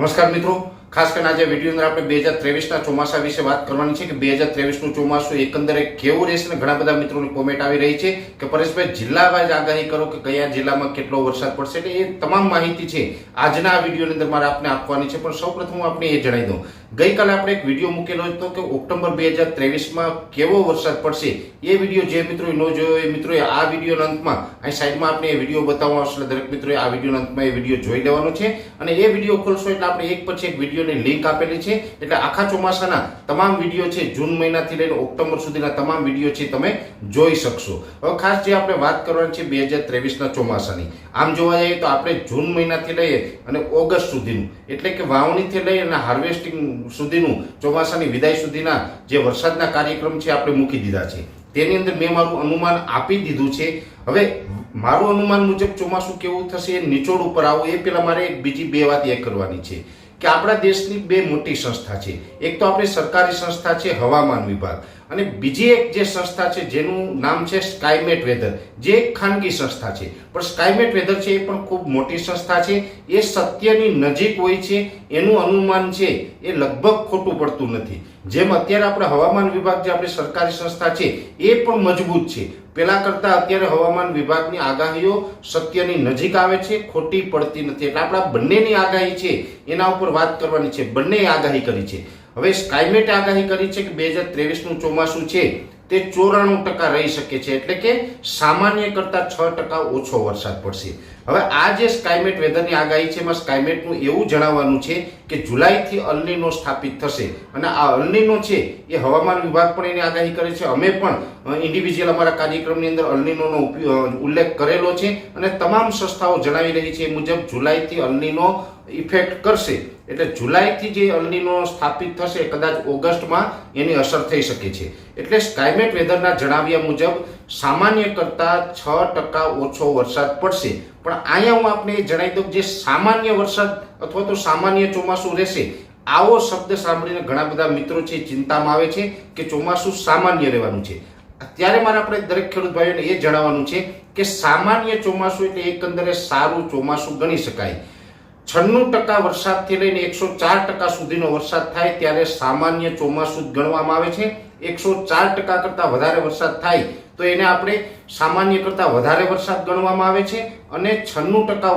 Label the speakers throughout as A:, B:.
A: નમસ્કાર મિત્રો. ખાસ કરીને આજે વીડિયો અંદર આપણે બે હજાર ત્રેવીસના ચોમાસા વિશે વાત કરવાની છે કે બે હજાર ત્રેવીસનું ચોમાસું એકંદરે કેવું રહેશે ને ઘણા બધા મિત્રોની કોમેન્ટ આવી રહી છે કે પરેશભાઈ જિલ્લા વાઇઝ આગાહી કરો કે કયા જિલ્લામાં કેટલો વરસાદ પડશે? એટલે એ તમામ માહિતી છે આજના આ વિડીયોની અંદર મારે આપને આપવાની છે. પણ સૌપ્રથમ હું આપને એ જણાવી દઉં ગઈકાલે આપણે એક વીડિયો મૂકેલો હતો કે ઓક્ટોબર બે હજાર ત્રેવીસમાં કેવો વરસાદ પડશે એ વીડિયો જે મિત્રોએ ન જોયો એ મિત્રોએ આ વિડીયોના અંતમાં અહીં સાઈડમાં આપણે એ વીડિયો બતાવવાનો એટલે દરેક મિત્રોએ આ વિડીયોના અંતમાં એ વીડિયો જોઈ લેવાનો છે. અને એ વીડિયો ખોલશો એટલે આપણે એક પછી એક વિડીયોની લિંક આપેલી છે. એટલે આખા ચોમાસાના તમામ વીડિયો છે જૂન મહિનાથી લઈને ઓક્ટોબર સુધીના તમામ વીડિયો છે તમે જોઈ શકશો. હવે ખાસ જે આપણે વાત કરવાની છે બે હજાર ત્રેવીસના ચોમાસાની. આમ જોવા જઈએ તો આપણે જૂન મહિનાથી લઈએ અને ઓગસ્ટ સુધીનું. એટલે કે વાવણીથી લઈ અને હાર્વેસ્ટિંગ સુધીનું ચોમાસાની વિદાય સુધીના જે વરસાદના કાર્યક્રમ છે આપણે મૂકી દીધા છે. તેની અંદર મેં મારું અનુમાન આપી દીધું છે. હવે મારું અનુમાન મુજબ ચોમાસું કેવું થશે નિચોડ ઉપર આવું, એ પહેલાં મારે બીજી બે વાત એ કરવાની છે. કે આપણા દેશની બે મોટી સંસ્થા છે. એક તો આપણી સરકારી સંસ્થા છે, હવામાન વિભાગ. અને બીજી એક જે સંસ્થા છે, જેનું નામ છે સ્કાયમેટ વેધર જે એક ખાનગી સંસ્થા છે. પણ સ્કાયમેટ વેધર છે એ પણ ખૂબ મોટી સંસ્થા છે. એ સત્યની નજીક હોય છે. એનું અનુમાન છે, એ લગભગ ખોટું પડતું નથી. જેમ અત્યારે આપણે હવામાન વિભાગ જે આપણી સરકારી સંસ્થા છે, એ પણ મજબૂત છે. પેલા કરતા અત્યારે હવામાન વિભાગની આગાહીઓ સત્યની નજીક આવે છે, ખોટી પડતી નથી. એટલે આપણા બંનેની આગાહી છે, એના ઉપર વાત કરવાની છે. બંને આગાહી કરી છે. હવે સ્કાયમેટે આગાહી કરી છે કે બે હજાર ત્રેવીસનું ચોમાસું છે, તે ચોરાણું ટકા રહી શકે છે. એટલે કે સામાન્ય કરતા છ ટકા ઓછો વરસાદ પડશે. હવે આ જે સ્કાયમેટ વેધરની આગાહી છે, એમાં સ્કાયમેટનું એવું જણાવવાનું છે કે જુલાઈથી અલનીનો સ્થાપિત થશે. અને આ અલનીનો છે, એ હવામાન વિભાગ પણ એની આગાહી કરે છે. અમે પણ ઇન્ડિવિજ્યુઅલ અમારા કાર્યક્રમની અંદર અલનીનોનો ઉલ્લેખ કરેલો છે અને તમામ સંસ્થાઓ જણાવી રહી છે એ મુજબ જુલાઈથી અલનીનો ઇફેક્ટ કરશે. એટલે જુલાઈથી જે અલનીનો સ્થાપિત થશે કદાચ ઓગસ્ટમાં એની અસર થઈ શકે છે. એટલે સ્કાયમેટ વેધરના જણાવ્યા મુજબ, સામાન્ય કરતાં છ ટકા ઓછો વરસાદ પડશે. પણ અહીંયા હું આપને જણાવી દઉં જે સામાન્ય વરસાદ અથવા તો સામાન્ય ચોમાસું રહેશે, આવો શબ્દ સાંભળીને ઘણા બધા મિત્રો છે ચિંતામાં આવે છે કે ચોમાસું સામાન્ય રહેવાનું છે. અત્યારે મારે આપણે દરેક ખેડૂત ભાઈઓને એ જણાવવાનું છે કે સામાન્ય ચોમાસું એટલે એકંદરે સારું ચોમાસું ગણી શકાય. છન્નું ટકા વરસાદથી લઈને એકસો ચાર ટકા સુધીનો વરસાદ થાય ત્યારે સામાન્ય ચોમાસું ગણવામાં આવે છે. એકસો ચાર ટકા કરતાં વધારે વરસાદ થાય તો એને આપણે સામાન્ય કરતાં વધારે વરસાદ ગણવામાં આવે છે અને છન્નું ટકા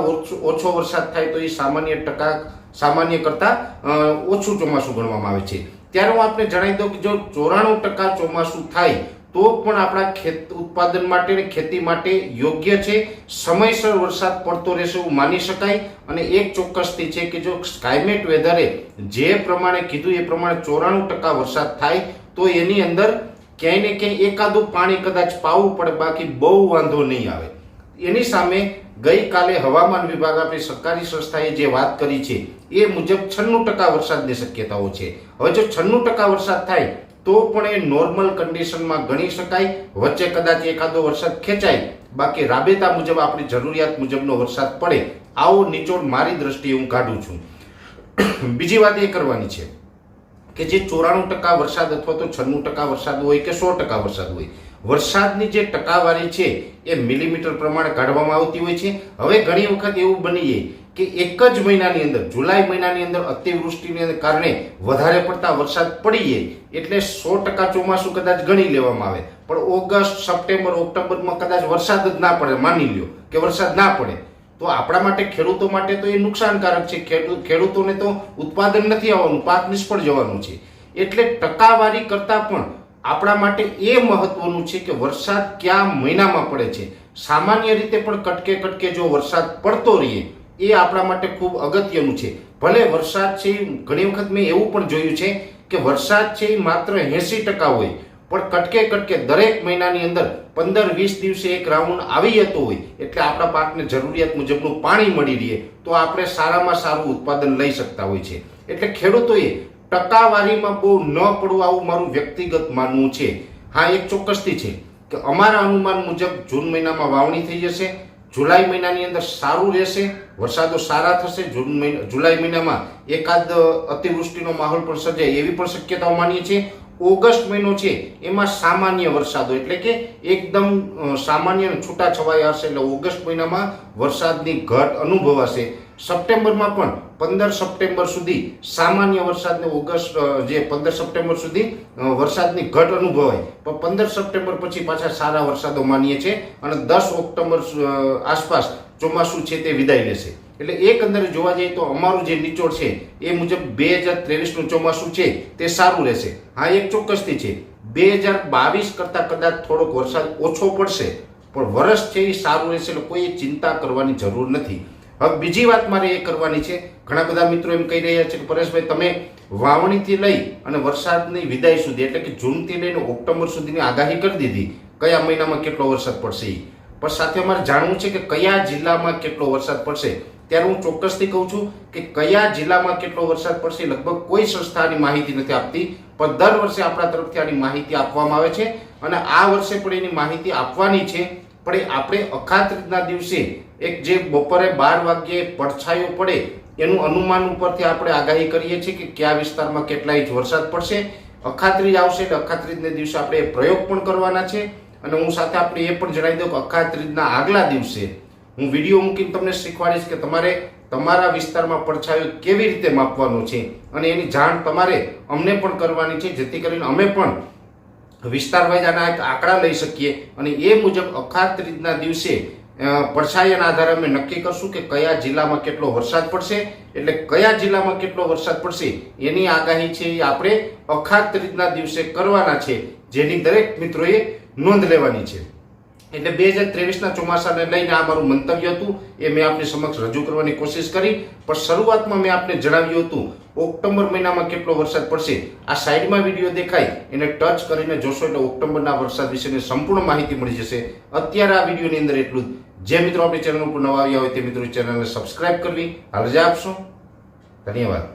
A: ઓછો વરસાદ થાય તો એ સામાન્ય ટકા સામાન્ય કરતાં ઓછું ચોમાસું ગણવામાં આવે છે. ત્યારે હું આપને જણાવી દઉં કે જો ચોરાણું ટકા ચોમાસું થાય, તો પણ આપણા ખેત ઉત્પાદન માટે અને ખેતી માટે યોગ્ય છે. સમયસર વરસાદ પડતો રહેશે એવું માની શકાય. અને એક ચોક્કસથી છે કે જો ક્લાઇમેટ વેધરે જે પ્રમાણે કીધું એ પ્રમાણે ચોરાણું ટકા વરસાદ થાય, તો એની અંદર ક્યાંય ને ક્યાંય એકાદું પાણી કદાચ પાવું પડે, બાકી બહુ વાંધો નહીં આવે. એની સામે ગઈકાલે હવામાન વિભાગ આપણી સરકારી સંસ્થાએ જે વાત કરી છે, એ મુજબ છન્નું ટકા વરસાદની શક્યતાઓ છે. હવે જો છન્નું ટકા વરસાદ થાય, તો પણ એ નોર્મલ કન્ડિશનમાં ગણી શકાય. વચ્ચે કદાચ એકાદો વરસાદ ખેંચાય, બાકી રાબેતા મુજબ, આપણી જરૂરિયાત મુજબનો વરસાદ પડે, આવો નિચોડ મારી દ્રષ્ટિએ હું કાઢું છું. બીજી વાત એ કરવાની છે. કે જે ચોરાણું ટકા વરસાદ અથવા તો છન્નું ટકા વરસાદ હોય કે સો ટકા વરસાદ હોય, વરસાદની જે ટકાવારી છે એ મિલીમીટર પ્રમાણે કાઢવામાં આવતી હોય છે. હવે ઘણી વખત એવું બની જાય કે એક જ મહિનાની અંદર, જુલાઈ મહિનાની અંદર અતિવૃષ્ટિને કારણે વધારે પડતા વરસાદ પડી જાય, એટલે સો ટકા ચોમાસું કદાચ ગણી લેવામાં આવે. પણ ઓગસ્ટ, સપ્ટેમ્બર, ઓક્ટોબરમાં કદાચ વરસાદ જ ના પડે, માની લ્યો કે વરસાદ ના પડે. તો આપણા માટે ખેડૂતો માટે તો એ નુકસાનકારક છે. ખેડૂત ખેડૂતોને તો ઉત્પાદન નથી આવવાનું, પાક નિષ્ફળ જવાનું છે. એટલે ટકાવારી કરતાં પણ આપણા માટે એ મહત્વનું છે કે વરસાદ કયા મહિનામાં પડે છે. સામાન્ય રીતે પણ કટકે કટકે જો વરસાદ પડતો રહીએ, એ આપણા માટે ખૂબ અગત્યનું છે. ભલે વરસાદ છે, ઘણી વખત મેં એવું પણ જોયું છે કે વરસાદ છે માત્ર એંસી ટકા હોય પણ કટકે કટકે દરેક મહિનાની અંદર પંદર વીસ દિવસે એક રાઉન્ડ આવી જતો હોય, એટલે આપણા પાકને જરૂરિયાત મુજબનું પાણી મળી રહે, તો આપણે સારામાં સારું ઉત્પાદન લઈ શકતા હોય છે. એટલે ખેડૂતોએ ટકાવારીમાં બહુ ન પડવું આવું મારું વ્યક્તિગત માનવું છે. હા, એક ચોક્કસથી છે કે અમારા અનુમાન મુજબ જૂન મહિનામાં વાવણી થઈ જશે, જુલાઈ મહિનાની અંદર સારું રહેશે, વરસાદો સારા થશે, જૂન મહિના, જુલાઈ મહિનામાં એકાદ અતિવૃષ્ટિનો માહોલ પણ સર્જાય એવી પણ શક્યતાઓ માનીએ છીએ. ઓગસ્ટ મહિનો છે, એમાં સામાન્ય વરસાદો, એટલે કે એકદમ સામાન્ય છૂટા છવાયા હશે, એટલે ઓગસ્ટ મહિનામાં વરસાદની ઘટ અનુભવાશે. સપ્ટેમ્બરમાં પણ પંદર સપ્ટેમ્બર સુધી સામાન્ય વરસાદને ઓગસ્ટ જે પંદર સપ્ટેમ્બર સુધી વરસાદની ઘટ અનુભવાય. પણ પંદર સપ્ટેમ્બર પછી પાછા સારા વરસાદો માનીએ છે અને દસ ઓક્ટોબર આસપાસ ચોમાસું છે તે વિદાય લેશે. એટલે એકંદરે જોવા જઈએ તો અમારું જે નિચોડ છે, એ મુજબ બે હજાર ત્રેવીસનું ચોમાસું છે, તે સારું રહેશે. હા, એક ચોક્કસથી છે. બે હજાર બાવીસ કરતાં કદાચ થોડોક વરસાદ ઓછો પડશે, પણ વર્ષ છે એ સારું રહેશે એટલે કોઈ ચિંતા કરવાની જરૂર નથી. હવે બીજી વાત મારે એ કરવાની છે, ઘણા બધા મિત્રો એમ કહી રહ્યા છે કે, પરેશભાઈ, તમે વાવણીથી લઈ અને વરસાદની વિદાય સુધી, એટલે કે જૂનથી લઈને ઓક્ટોબર સુધીની આગાહી કરી દીધી, કયા મહિનામાં કેટલો વરસાદ પડશે. પણ સાથે અમારે જાણવું છે કે કયા જિલ્લામાં કેટલો વરસાદ પડશે. ત્યારે હું ચોક્કસથી કહું છું કે કયા જિલ્લામાં કેટલો વરસાદ પડશે લગભગ કોઈ સંસ્થાની માહિતી નથી આપતી, પણ દર વર્ષે આપણા તરફથી આની માહિતી આપવામાં આવે છે અને આ વર્ષે પણ એની માહિતી આપવાની છે. પણ એ આપણે અખાત્રીજના દિવસે એક જે બપોરે બાર વાગ્યે પડછાયો પડે, એનું અનુમાન ઉપરથી આપણે આગાહી કરીએ છીએ કે કયા વિસ્તારમાં કેટલા ઇંચ વરસાદ પડશે. અખાત્રીજ આવશે એટલે અખાત્રીજને દિવસે આપણે પ્રયોગ પણ કરવાના છે. અને હું સાથે આપણે એ પણ જણાવી દઉં કે અખાત્રીજના આગલા દિવસે હું વીડિયો મૂકીને તમને શીખવાડીશ કે તમારે તમારા વિસ્તારમાં પડછાયો કેવી રીતે માપવાનો છે અને એની જાણ તમારે અમને પણ કરવાની છે, જેથી કરીને અમે પણ વિસ્તાર વાઇઝ આના એક આંકડા લઈ શકીએ અને એ મુજબ અખાત્રીજના દિવસે પડછાયાના આધારે અમે નક્કી કરશું કે કયા જિલ્લામાં કેટલો વરસાદ પડશે. એટલે કયા જિલ્લામાં કેટલો વરસાદ પડશે એની આગાહી છે એ આપણે અખાત્રીજના દિવસે કરવાના છે, જેની દરેક મિત્રોએ નોંધ લેવાની છે. એટલે બે હજાર ત્રેવીસના ચોમાસાને લઈને આ મારું મંતવ્ય હતું. એ મેં આપની સમક્ષ રજૂ કરવાની કોશિશ કરી. પણ શરૂઆતમાં મેં આપને જણાવ્યું હતું, ઓક્ટોબર મહિનામાં કેટલો વરસાદ પડશે? આ સાઈડમાં વીડિયો દેખાય. એને ટચ કરીને જોશો એટલે ઓક્ટોબરના વરસાદ વિશેની સંપૂર્ણ માહિતી મળી જશે. અત્યારે આ વિડીયોની અંદર એટલું જ. મિત્રો આપણી ચેનલ ઉપર નવા આવ્યા હોય તે મિત્રો ચેનલને સબસ્ક્રાઇબ કરવી. રજા આપશો. ધન્યવાદ.